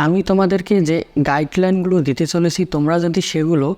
আমি তোমাদেরকে যে গাইডলাইনগুলো দিতে চলেছি তোমরা যদি সেগুলো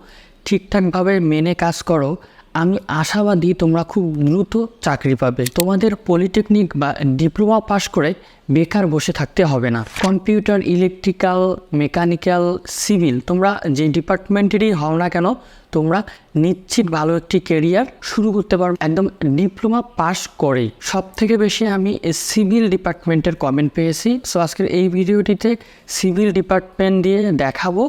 ঠিকঠাকভাবে মেনে কাজ করো আমি আশাবাদী তোমরা খুব দ্রুত চাকরি পাবে। তোমাদের পলিটেকনিক বা ডিপ্লোমা পাশ করে বেকার বসে থাকতে হবে না। কম্পিউটার, ইলেকট্রিক্যাল, মেকানিক্যাল, সিভিল, তোমরা যে ডিপার্টমেন্টেরই হও না কেন, তোমরা নিশ্চিত ভালো একটি কেরিয়ার শুরু করতে পারবে একদম ডিপ্লোমা পাস করেই। সব থেকে বেশি আমি সিভিল ডিপার্টমেন্টের কমেন্ট পেয়েছি। সো আজকের এই ভিডিওটিতে সিভিল ডিপার্টমেন্ট দিয়ে দেখাবো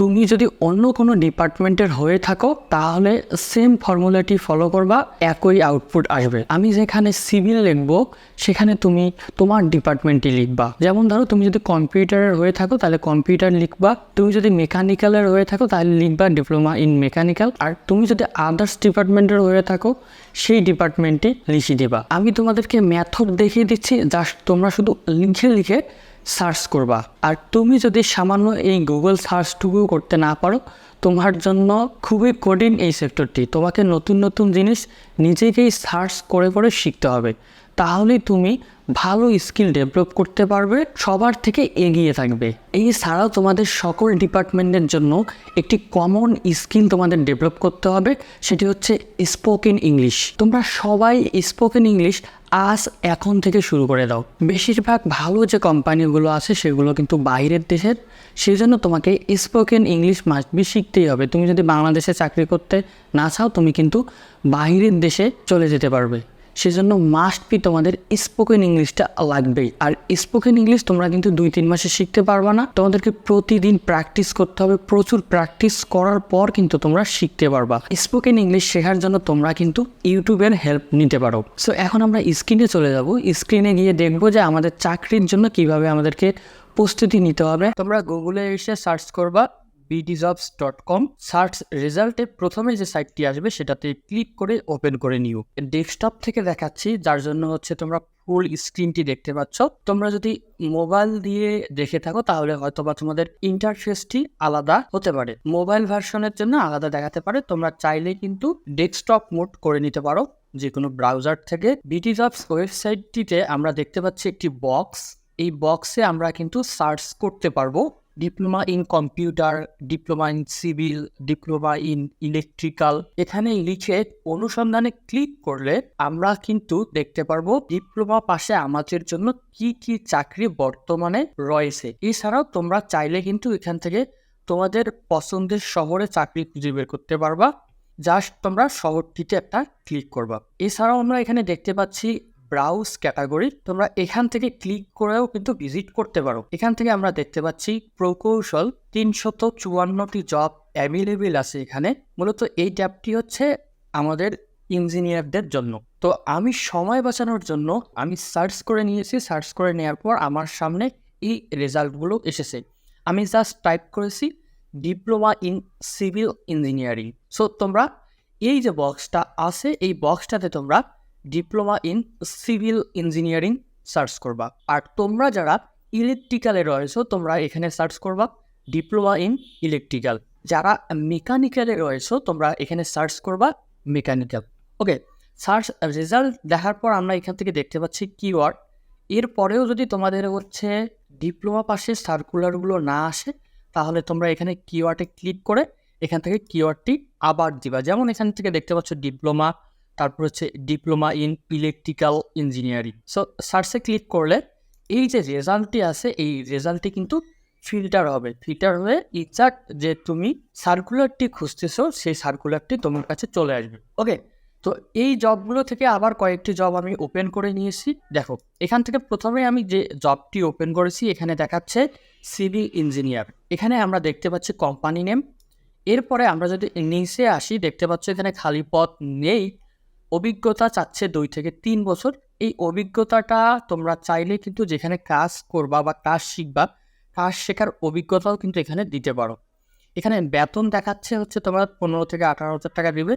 তুমি যদি অন্য কোনো ডিপার্টমেন্টের হয়ে থাকো, তাহলে সেম ফর্মুলাটি ফলো করবা, একই আউটপুট আসবে। আমি যেখানে সিভিল লিখব, সেখানে তুমি তোমার ডিপার্টমেন্টই লিখবা। যেমন ধরো, তুমি যদি কম্পিউটারের হয়ে থাকো, তাহলে কম্পিউটার লিখবা। তুমি যদি মেকানিক্যালের হয়ে থাকো, তাহলে লিখবা ডিপ্লোমা ইন মেকানিক্যাল আর তুমি যদি আদার্স ডিপার্টমেন্টের হয়ে থাকো, সেই ডিপার্টমেন্টে লিখে দেবা। আমি তোমাদেরকে মেথড দেখিয়ে দিচ্ছি জাস্ট তোমরা শুধু লিখে লিখে সার্চ করবা। আর তুমি যদি সামান্য এই গুগল সার্চটুকু করতে না পারো, তোমার জন্য খুবই কঠিন এই সেক্টরটি তোমাকে নতুন নতুন জিনিস নিজেকেই সার্চ করে করে শিখতে হবে। তাহলেই তুমি ভালো স্কিল ডেভেলপ করতে পারবে, সবার থেকে এগিয়ে থাকবে। এই ছাড়াও তোমাদের সকল ডিপার্টমেন্টের জন্য একটি কমন স্কিল তোমাদের ডেভেলপ করতে হবে, সেটি হচ্ছে স্পোকেন ইংলিশ তোমরা সবাই স্পোকেন ইংলিশ আজ এখন থেকে শুরু করে দাও। বেশিরভাগ ভালো যে কোম্পানিগুলো আছে, সেগুলো কিন্তু বাইরের দেশের। সেই জন্য তোমাকে স্পোকেন ইংলিশ মাস্ট বি শিখতেই হবে। তুমি যদি বাংলাদেশে চাকরি করতে না চাও, তুমি কিন্তু বাইরের দেশে চলে যেতে পারবে। সেজন্য মাস্ট বি তোমাদের স্পোকেন ইংলিশটা লাগবেই। আর স্পোকেন ইংলিশ তোমরা কিন্তু দুই, তিন মাসে শিখতে পারবে না। তোমাদেরকে প্রতিদিন প্র্যাকটিস করতে হবে। প্রচুর প্র্যাকটিস করার পর কিন্তু তোমরা শিখতে পারবা। স্পোকেন ইংলিশ শেখার জন্য তোমরা কিন্তু ইউটিউবের হেল্প নিতে পারো। সো এখন আমরা স্ক্রিনে চলে যাব। স্ক্রিনে গিয়ে দেখব যে আমাদের চাকরির জন্য কীভাবে আমাদেরকে প্রস্তুতি নিতে হবে। তোমরা গুগলে এসে সার্চ করবা। বিডিজবস ডট কম সার্চ রেজাল্টে প্রথমে যে সাইটটি আসবে, সেটাতে ক্লিক করে ওপেন করে নিও। ডেস্কটপ থেকে দেখাচ্ছি, যার জন্য হচ্ছে তোমরা ফুল স্ক্রিনটি দেখতে পাচ্ছ। তোমরা যদি মোবাইল দিয়ে দেখে থাকো, তাহলে হয়তো বা তোমাদের ইন্টারফেসটি আলাদা হতে পারে। মোবাইল ভার্সনের জন্য আলাদা দেখাতে পারে। তোমরা চাইলে কিন্তু ডেস্কটপ মোড করে নিতে পারো। যে কোনো ব্রাউজার থেকে বিটিজবস ওয়েবসাইটটিতে আমরা দেখতে পাচ্ছি একটি বক্স এই বক্সে আমরা কিন্তু সার্চ করতে পারব। Diploma in computer diploma in civil diploma in electrical এখানে লিখে অনুসন্ধানে ক্লিক করলে আমরা কিন্তু দেখতে পারব ডিপ্লোমা পাশে আমাদের জন্য কি কি চাকরি বর্তমানে রয়েছে। এছাড়াও তোমরা চাইলে কিন্তু এখান থেকে তোমাদের পছন্দের শহরে চাকরি খুঁজে বের করতে পারবা। জাস্ট তোমরা শহরটিতে একটা ক্লিক করবা। এছাড়াও আমরা এখানে দেখতে পাচ্ছি ব্রাউজ ক্যাটাগরি তোমরা এখান থেকে ক্লিক করেও কিন্তু ভিজিট করতে পারো। এখান থেকে আমরা দেখতে পাচ্ছি প্রকৌশল তিনশত চুয়ান্নটি জব অ্যাভেলেবেল আছে এখানে। মূলত এই ট্যাবটি হচ্ছে আমাদের ইঞ্জিনিয়ারদের জন্য। তো আমি সময় বাঁচানোর জন্য আমি সার্চ করে নিয়েছি সার্চ করে নেওয়ার পর আমার সামনে এই রেজাল্টগুলো এসেছে। আমি জাস্ট টাইপ করেছি diploma in civil engineering so তোমরা এই যে বক্সটা আছে, এই বক্সটাতে তোমরা diploma in civil engineering search করবা। আর তোমরা যারা ইলেকট্রিক্যালে রয়েছো, তোমরা এখানে সার্চ করবা ডিপ্লোমা ইন ইলেকট্রিক্যাল যারা মেকানিক্যালে রয়েছো, তোমরা এখানে সার্চ করবা মেকানিক্যাল ওকে সার্চ রেজাল্ট দেখার পর আমরা এখান থেকে দেখতে পাচ্ছি কিওয়ার্ড এরপরেও যদি তোমাদের হচ্ছে ডিপ্লোমা পাশে সার্কুলারগুলো না আসে, তাহলে তোমরা এখানে কিওয়ার্ডে ক্লিক করে এখান থেকে কিওয়ার্ডটি আবার দিবা। যেমন এখান থেকে দেখতে পাচ্ছ ডিপ্লোমা তারপর হচ্ছে diploma in electrical engineering so সার্চে ক্লিক করলে এই যে রেজাল্টটি আছে, এই রেজাল্টটি কিন্তু ফিল্টার হবে। ফিল্টার হয়ে এক্সাক্ট যে তুমি সার্কুলারটি খুঁজতেছো, সেই সার্কুলারটি তোমার কাছে চলে আসবে। ওকে তো এই জবগুলো থেকে আবার কয়েকটি জব আমি ওপেন করে নিয়েছি। দেখো, এখান থেকে প্রথমে আমি যে জবটি ওপেন করেছি, এখানে দেখাচ্ছে সিভিল ইঞ্জিনিয়ার এখানে আমরা দেখতে পাচ্ছি কোম্পানি নেম এরপরে আমরা যদি নিচে আসি, দেখতে পাচ্ছি এখানে খালি পথ নেই। অভিজ্ঞতা চাচ্ছে দুই থেকে তিন বছর। এই অভিজ্ঞতাটা তোমরা চাইলে কিন্তু যেখানে কাজ করবা বা কাজ শিখবা কাজ শেখার অভিজ্ঞতাও কিন্তু এখানে দিতে পারো। এখানে বেতন দেখাচ্ছে হচ্ছে তোমরা পনেরো থেকে আঠারো হাজার টাকা দেবে।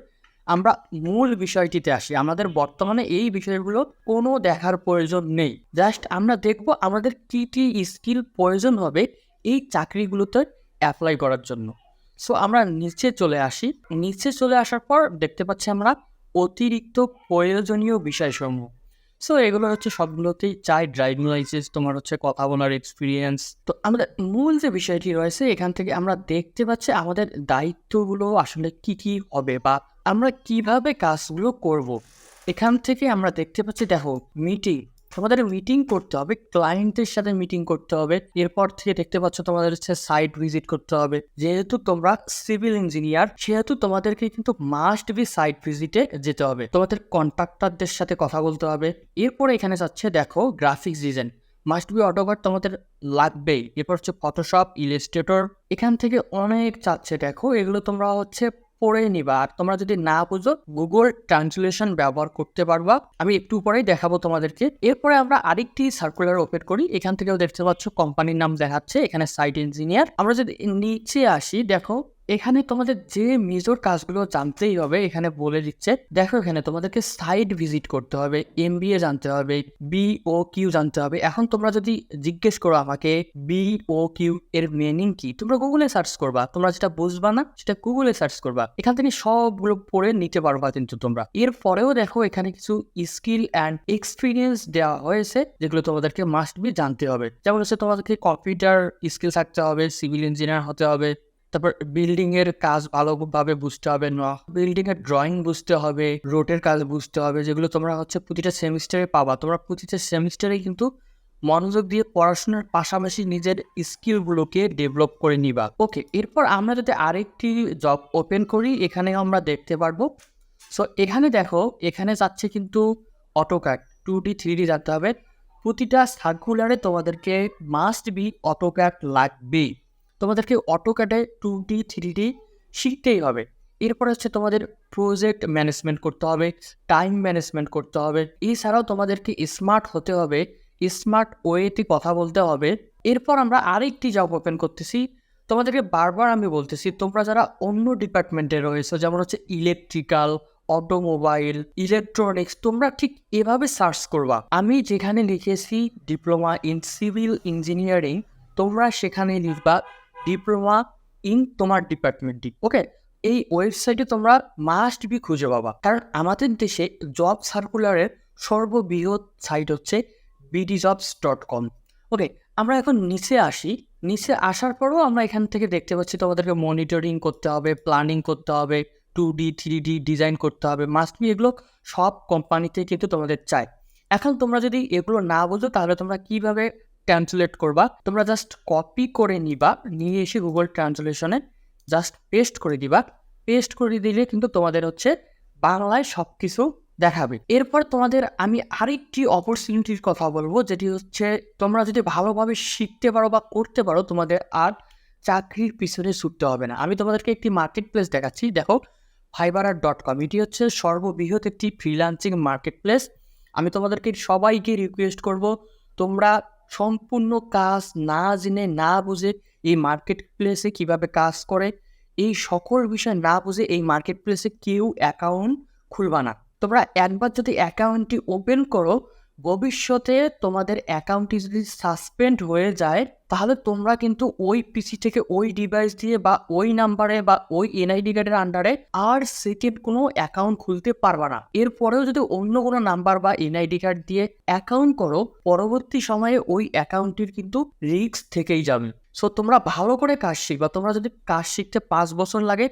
আমরা মূল বিষয়টিতে আসি। আমাদের বর্তমানে এই বিষয়গুলো কোনো দেখার প্রয়োজন নেই। জাস্ট আমরা দেখব আমাদের কী কী স্কিল প্রয়োজন হবে এই চাকরিগুলোতে অ্যাপ্লাই করার জন্য। সো আমরা নিচে চলে আসি। নিচে চলে আসার পর দেখতে পাচ্ছি আমরা অতিরিক্ত প্রয়োজনীয় বিষয়সমূহ। সো এগুলো হচ্ছে সবগুলোতেই চাই। ড্রাইভিং লাইসেন্স তোমার হচ্ছে কথা বলার এক্সপিরিয়েন্স তো আমাদের মূল যে বিষয়টি রয়েছে, এখান থেকে আমরা দেখতে পাচ্ছি আমাদের দায়িত্বগুলো আসলে কি কি হবে বা আমরা কীভাবে কাজগুলো করব। এখান থেকে আমরা দেখতে পাচ্ছি, দেখো মিটিং তোমাদের মিটিং করতে হবে ক্লায়েন্টের সাথে মিটিং করতে হবে, এরপর থেকে দেখতে পাচ্ছ তোমাদের হচ্ছে সাইট ভিজিট করতে হবে। যেহেতু তোমরা সিভিল ইঞ্জিনিয়ার সেহেতু তোমাদেরকে কিন্তু মাস্ট বি সাইট ভিজিটে যেতে হবে। তোমাদের কন্ট্রাক্টরদের সাথে কথা বলতে হবে। এরপরে এখানে যাচ্ছে, দেখো graphics design must be AutoCAD তোমাদের লাগবেই। এরপর হচ্ছে ফটোশপ ইলাস্ট্রেটর এখান থেকে অনেক চাচ্ছে দেখো, এগুলো তোমরা হচ্ছে পড়ে নিবা। আর তোমরা যদি না বুঝো গুগল ট্রান্সলেশন ব্যবহার করতে পারবা। আমি একটু পরেই দেখাবো তোমাদেরকে। এরপরে আমরা আরেকটি সার্কুলার ওপেন করি। এখান থেকেও দেখতে পাচ্ছ কোম্পানির নাম দেখাচ্ছে, এখানে সাইট ইঞ্জিনিয়ার আমরা যদি নিচে আসি, দেখো এখানে তোমাদের যে মেজর কাজগুলো জানতেই হবে, এখানে বলে দিচ্ছে, দেখো এখানে তোমাদেরকে সাইট ভিজিট করতে হবে এম জানতে হবে বি ও কিউ জানতে হবে। এখন তোমরা যদি জিজ্ঞেস করো আমাকে বি ও কিউ এর মিনিং কি, তোমরা গুগলে সার্চ করবা। তোমরা যেটা বুঝবা না, সেটা গুগলে সার্চ করবা। এখান থেকে সবগুলো পড়ে নিতে পারবা কিন্তু তোমরা। এর পরেও দেখো এখানে কিছু স্কিল অ্যান্ড এক্সপিরিয়েন্স দেওয়া হয়েছে, যেগুলো তোমাদেরকে মাস্ট বি জানতে হবে। যেমন হচ্ছে তোমাদেরকে কম্পিউটার স্কিল থাকতে হবে সিভিল ইঞ্জিনিয়ার হতে হবে তারপর বিল্ডিং এর কাজ ভালোভাবে বুঝতে হবে, না বিল্ডিং এর ড্রয়িং বুঝতে হবে রোডের কাজ বুঝতে হবে, যেগুলো তোমরা হচ্ছে প্রতিটা সেমিস্টারে পাবা। তোমরা প্রতিটা সেমিস্টারে কিন্তু মনোযোগ দিয়ে পড়াশোনার পাশাপাশি নিজের স্কিলগুলোকে ডেভেলপ করে নিবা। ওকে এরপর আমরা যদি আরেকটি জব ওপেন করি, এখানে আমরা দেখতে পারব। সো এখানে দেখো, এখানে যাচ্ছে কিন্তু AutoCAD two D three D জানতে হবে। প্রতিটা সার্কুলারে তোমাদেরকে মাস্ট বি অটোক্যাড লাগবেই। তোমাদেরকে অটোক্যাডে টু ডি থ্রি ডি শিখতেই হবে। এরপর হচ্ছে তোমাদের প্রজেক্ট ম্যানেজমেন্ট করতে হবে টাইম ম্যানেজমেন্ট করতে হবে। এছাড়াও তোমাদেরকে স্মার্ট হতে হবে স্মার্ট ওয়েতে কথা বলতে হবে। এরপর আমরা আরেকটি জব ওপেন করতেছি। তোমাদেরকে বারবার আমি বলতেছি, তোমরা যারা অন্য ডিপার্টমেন্টে রয়েছো, যেমন হচ্ছে ইলেকট্রিক্যাল অটোমোবাইল ইলেকট্রনিক্স তোমরা ঠিক এভাবে সার্চ করবা। আমি যেখানে লিখেছি ডিপ্লোমা ইন সিভিল ইঞ্জিনিয়ারিং তোমরা সেখানে লিখবা ডিপ্লোমা ইন তোমার ডিপার্টমেন্টটি ওকে এই ওয়েবসাইটে তোমরা মাস্ট বি খুঁজে পাবা। কারণ আমাদের দেশে জব সার্কুলারের সর্ববৃহৎ সাইট হচ্ছে BD jobs dot com okay আমরা এখন নিচে আসি। নিচে আসার পরও আমরা এখান থেকে দেখতে পাচ্ছি তোমাদেরকে মনিটরিং করতে হবে প্ল্যানিং করতে হবে two D three D design করতে হবে মাস্ট বি এগুলো সব কোম্পানিতে কিন্তু তোমাদের চায় এখন তোমরা যদি এগুলো না বোঝো, তাহলে তোমরা কীভাবে ট্রান্সলেট করবা। তোমরা জাস্ট কপি করে নিবা, নিয়ে এসে গুগল ট্রান্সলেশনে জাস্ট পেস্ট করে দিবা। পেস্ট করে দিলে কিন্তু তোমাদের হচ্ছে বাংলায় সব কিছু দেখাবে। এরপর তোমাদের আমি আরেকটি অপরচুনিটির কথা বলব, যেটি হচ্ছে তোমরা যদি ভালোভাবে শিখতে পারো বা করতে পারো, তোমাদের আর চাকরির পিছনে ছুটতে হবে না। আমি তোমাদেরকে একটি মার্কেট প্লেস দেখাচ্ছি। দেখো ফাইবারার ডট কম এটি হচ্ছে সর্ববৃহৎ একটি ফ্রিলান্সিং মার্কেট প্লেস আমি তোমাদেরকে সবাইকে রিকোয়েস্ট করব, তোমরা সম্পূর্ণ কাজ না জেনে, না বুঝে এই মার্কেট প্লেসে কীভাবে কাজ করে, এই সকল বিষয় না বুঝে এই মার্কেট প্লেসে কেউ অ্যাকাউন্ট খুলবা না। তোমরা একবার যদি অ্যাকাউন্টটি ওপেন করো ভবিষ্যতে তোমাদের অ্যাকাউন্টটি যদি সাসপেন্ড হয়ে যায়, তাহলে তোমরা কিন্তু ওই পিসি থেকে ওই ডিভাইস দিয়ে বা ওই নাম্বারে বা ওই এনআইডি কার্ডের আন্ডারে আর সেকেন্ড কোনো অ্যাকাউন্ট খুলতে পারবা না। এরপরেও যদি অন্য কোনো নাম্বার বা এনআইডি কার্ড দিয়ে অ্যাকাউন্ট করো, পরবর্তী সময়ে ওই অ্যাকাউন্টটির কিন্তু রিস্ক থেকেই যাবে। সো তোমরা ভালো করে কাজ শিখবা। তোমরা যদি কাজ শিখতে পাঁচ বছর লাগে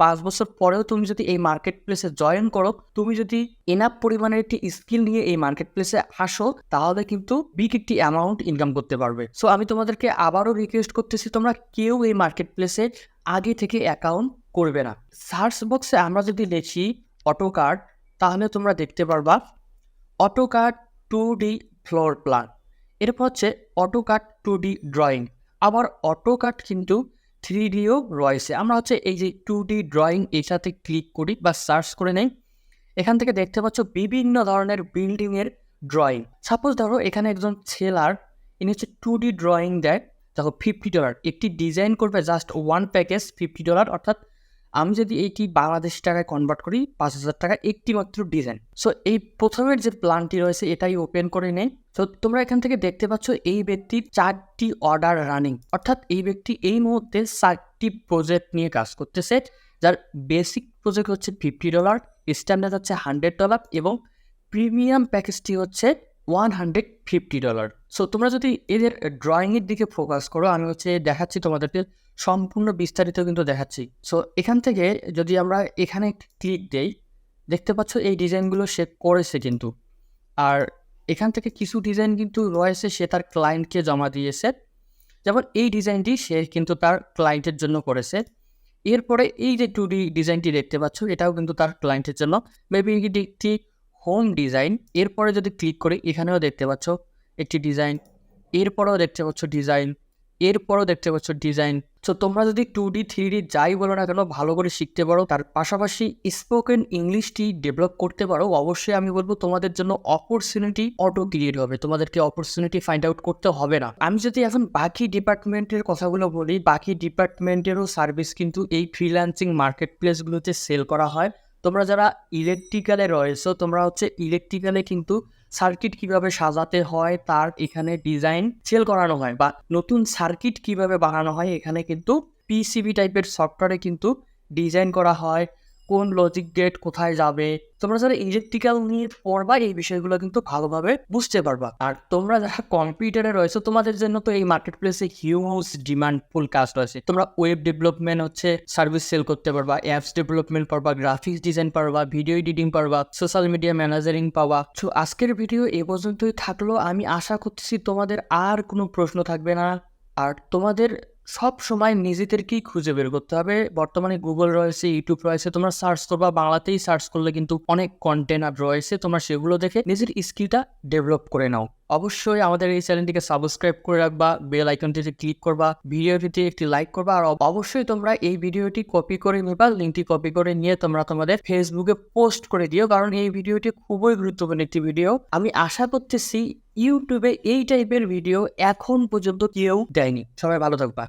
পাঁচ বছর পরেও তুমি যদি এই মার্কেট প্লেসে জয়েন করো, তুমি যদি এনাফ পরিমাণের একটি স্কিল নিয়ে এই মার্কেট প্লেসে আসো, তাহলে কিন্তু বিগ একটি অ্যামাউন্ট ইনকাম করতে পারবে। সো আমি তোমাদেরকে আবারও রিকোয়েস্ট করতেছি, তোমরা কেউ এই মার্কেট প্লেসে আগে থেকে অ্যাকাউন্ট করবে না। সার্চ বক্সে আমরা যদি লিখি অটো কার্ড তাহলে তোমরা দেখতে পারবা AutoCAD two D floor plan এরপর হচ্ছে AutoCAD two D drawing আবার অটো কার্ড কিন্তু থ্রি ডিও রয়েছে। আমরা হচ্ছে এই যে টু ডি ড্রয়িং এটাতে ক্লিক করি বা সার্চ করে নেই। এখান থেকে দেখতে পাচ্ছ বিভিন্ন ধরনের বিল্ডিংয়ের ড্রয়িং। সাপোজ ধরো এখানে একজন ছেলার, ইনি হচ্ছে টু ডি ড্রয়িং দেয়। দেখো ফিফটি ডলার একটি ডিজাইন করবে just one package fifty dollar অর্থাৎ আমি যদি এইটি বাংলাদেশ টাকায় কনভার্ট করি, পাঁচ হাজার টাকা একটি মাত্র ডিজাইন সো এই প্রথমের যে প্ল্যানটি রয়েছে, এটাই ওপেন করে নেই। তো তোমরা এখান থেকে দেখতে পাচ্ছ এই ব্যক্তির চারটি অর্ডার রানিং অর্থাৎ এই ব্যক্তি এই মুহূর্তে চারটি প্রজেক্ট নিয়ে কাজ করতেছে, যার বেসিক প্রজেক্ট হচ্ছে ফিফটি ডলার স্ট্যান্ডার্ড হচ্ছে হান্ড্রেড ডলার এবং প্রিমিয়াম প্যাকেজটি হচ্ছে one hundred fifty dollar so তোমরা যদি এদের ড্রয়িংয়ের দিকে ফোকাস করো, আমি হচ্ছে দেখাচ্ছি তোমাদেরকে, সম্পূর্ণ বিস্তারিত কিন্তু দেখাচ্ছি। সো এখান থেকে যদি আমরা এখানে ক্লিক দেই, দেখতে পাচ্ছ এই ডিজাইনগুলো সে করেছে কিন্তু। আর এখান থেকে কিছু ডিজাইন কিন্তু রয়েছে, সে তার ক্লায়েন্টকে জমা দিয়েছে। যেমন এই ডিজাইনটি সে কিন্তু তার ক্লায়েন্টের জন্য করেছে। এরপরে এই যে টু ডি ডিজাইনটি দেখতে পাচ্ছ, এটাও কিন্তু তার ক্লায়েন্টের জন্য। মেবি একটি হোম ডিজাইন এরপরে যদি ক্লিক করি, এখানেও দেখতে পাচ্ছ একটি ডিজাইন এরপরেও দেখতে পাচ্ছ ডিজাইন এরপরও দেখতে পাচ্ছ ডিজাইন সো তোমরা যদি টু ডি থ্রি ডি যাই বলো না কেন, ভালো করে শিখতে পারো। তার পাশাপাশি স্পোকেন ইংলিশটি ডেভেলপ করতে পারো। অবশ্যই আমি বলব, তোমাদের জন্য অপরচুনিটি অটো ক্রিয়েট হবে। তোমাদেরকে অপরচুনিটি ফাইন্ড আউট করতে হবে না। আমি যদি এখন বাকি ডিপার্টমেন্টের কথাগুলো বলি, বাকি ডিপার্টমেন্টেরও সার্ভিস কিন্তু এই ফ্রিল্যান্সিং মার্কেট প্লেসগুলোতে সেল করা হয়। তোমরা যারা ইলেকট্রিক্যালে রয়েছো, তোমরা হচ্ছে ইলেকট্রিক্যালে কিন্তু সার্কিট কীভাবে সাজাতে হয়, তার এখানে ডিজাইন সেল করানো হয় বা নতুন সার্কিট কীভাবে বানানো হয়, এখানে কিন্তু পিসিবি টাইপের সফটওয়্যারে কিন্তু ডিজাইন করা হয়। কোন লজিক গেট কোথায় যাবে? তোমরা যারা ইলেকট্রিক্যাল নিয়ে পড়বা, এই বিষয়গুলো কিন্তু ভালোভাবে বুঝতে পারবা। আর তোমরা যারা কম্পিউটারে রয়েছে, তোমাদের জন্য তো এই মার্কেট প্লেসে হিউজ ডিমান্ডফুল কাজ রয়েছে। তোমরা ওয়েব ডেভেলপমেন্ট হচ্ছে সার্ভিস সেল করতে পারবা অ্যাপস ডেভেলপমেন্ট পারবা গ্রাফিক্স ডিজাইন পারবা ভিডিও এডিটিং পারবা সোশ্যাল মিডিয়া ম্যানেজারিং পাওয়া। তো আজকের ভিডিও এ পর্যন্তই থাকল। আমি আশা করতেছি তোমাদের আর কোনো প্রশ্ন থাকবে না। আর তোমাদের সব সময় নিজেদেরকেই খুঁজে বের করতে হবে। বর্তমানে গুগল রয়েছে ইউটিউব রয়েছে, তোমরা সার্চ করবা, বাংলাতেই সার্চ করলে কিন্তু অনেক কন্টেনার রয়েছে। তোমরা সেগুলো দেখে নিজের স্কিলটা ডেভেলপ করে নাও। অবশ্যই আমাদের এই চ্যানেলটিকে সাবস্ক্রাইব করে রাখবা বেল আইকনটিতে ক্লিক করবা ভিডিওটিতে একটি লাইক করবা, আর অবশ্যই তোমরা এই ভিডিওটি কপি করে নেবা লিঙ্কটি কপি করে নিয়ে তোমরা তোমাদের ফেসবুকে পোস্ট করে দিও, কারণ এই ভিডিওটি খুবই গুরুত্বপূর্ণ একটি ভিডিও আমি আশা করতেছি ইউটিউবে এই টাইপের ভিডিও এখন পর্যন্ত কেউ দেয়নি। সবাই ভালো থাকবা।